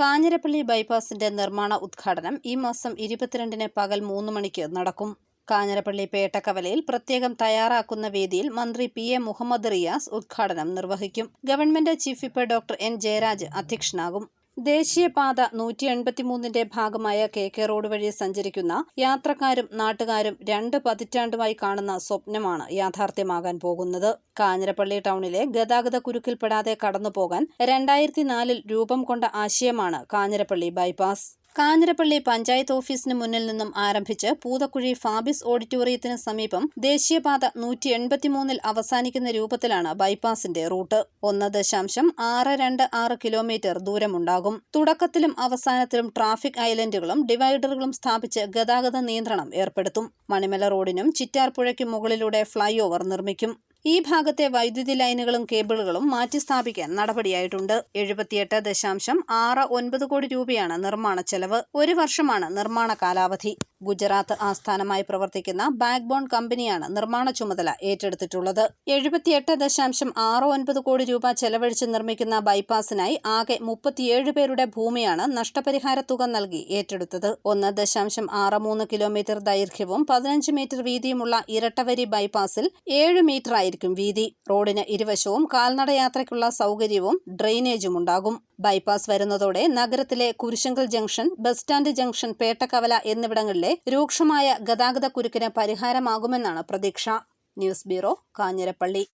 കാഞ്ഞിരപ്പള്ളി ബൈപ്പാസിന്റെ നിർമ്മാണ ഉദ്ഘാടനം ഈ മാസം ഇരുപത്തിരണ്ടിന് പകൽ മൂന്ന് മണിക്ക് നടക്കും. കാഞ്ഞിരപ്പള്ളി പേട്ടക്കവലയിൽ പ്രത്യേകം തയ്യാറാക്കുന്ന വേദിയിൽ മന്ത്രി പി എ മുഹമ്മദ് റിയാസ് ഉദ്ഘാടനം നിർവഹിക്കും. Government chief whip doctor N Jayaraj അധ്യക്ഷനാകും. ദേശീയപാത നൂറ്റി എൺപത്തിമൂന്നിന്റെ ഭാഗമായ കെ കെ റോഡ് വഴി സഞ്ചരിക്കുന്ന യാത്രക്കാരും നാട്ടുകാരും രണ്ട് പതിറ്റാണ്ടുമായി കാണുന്ന സ്വപ്നമാണ് യാഥാർത്ഥ്യമാകാൻ പോകുന്നത്. കാഞ്ഞിരപ്പള്ളി ടൗണിലെ ഗതാഗത കുരുക്കിൽപ്പെടാതെ കടന്നുപോകാൻ രണ്ടായിരത്തി നാലിൽ രൂപം കൊണ്ട ആശയമാണ് കാഞ്ഞിരപ്പള്ളി ബൈപ്പാസ്. കാഞ്ഞിരപ്പള്ളി പഞ്ചായത്ത് ഓഫീസിന് മുന്നിൽ നിന്നും ആരംഭിച്ച് പൂതക്കുഴി ഫാബിസ് ഓഡിറ്റോറിയത്തിന് സമീപം ദേശീയപാത നൂറ്റി എൺപത്തിമൂന്നിൽ അവസാനിക്കുന്ന രൂപത്തിലാണ് ബൈപ്പാസിന്റെ റൂട്ട്. ഒന്ന് ദശാംശം ആറ് രണ്ട് ആറ് കിലോമീറ്റർ ദൂരമുണ്ടാകും. തുടക്കത്തിലും അവസാനത്തിലും ട്രാഫിക് ഐലൻഡുകളും ഡിവൈഡറുകളും സ്ഥാപിച്ച് ഗതാഗത നിയന്ത്രണം ഏർപ്പെടുത്തും. മണിമല റോഡിനും ചിറ്റാർപ്പുഴയ്ക്കും മുകളിലൂടെ ഫ്ളൈ ഓവർ നിർമ്മിക്കും. ഈ ഭാഗത്തെ വൈദ്യുതി ലൈനുകളും കേബിളുകളും മാറ്റിസ്ഥാപിക്കാൻ നടപടിയായിട്ടുണ്ട്. എഴുപത്തിയെട്ട് ദശാംശം ആറ് ഒൻപത് കോടി രൂപയാണ് നിർമ്മാണ ചെലവ്. ഒരു വർഷമാണ് നിർമ്മാണ കാലാവധി. ഗുജറാത്ത് ആസ്ഥാനമായി പ്രവർത്തിക്കുന്ന ബാക്ക്ബോൺ കമ്പനിയാണ് നിർമ്മാണ ചുമതല ഏറ്റെടുത്തിട്ടുള്ളത്. എഴുപത്തിയെട്ട് ദശാംശം ആറ് ഒൻപത് കോടി രൂപ ചെലവഴിച്ച് നിർമ്മിക്കുന്ന ബൈപ്പാസിനായി ആകെ മുപ്പത്തിയേഴ് പേരുടെ ഭൂമിയാണ് നഷ്ടപരിഹാര തുക നൽകി ഏറ്റെടുത്തത്. ഒന്ന് ദശാംശം ആറ് മൂന്ന് കിലോമീറ്റർ ദൈർഘ്യവും പതിനഞ്ച് മീറ്റർ വീതിയുമുള്ള ഇരട്ടവരി ബൈപ്പാസിൽ ഏഴ് മീറ്റർ ആയിരിക്കും വീതി. റോഡിന് ഇരുവശവും കാൽനടയാത്രയ്ക്കുള്ള സൗകര്യവും ഡ്രെയിനേജും ഉണ്ടാകും. ബൈപ്പാസ് വരുന്നതോടെ നഗരത്തിലെ Kurisunkal junction bus stand junction Pettakkavala എന്നിവിടങ്ങളിലെ രൂക്ഷമായ ഗതാഗത കുരുക്കിന് പരിഹാരമാകുമെന്നാണ് പ്രതീക്ഷ. News bureau Kanjirappally.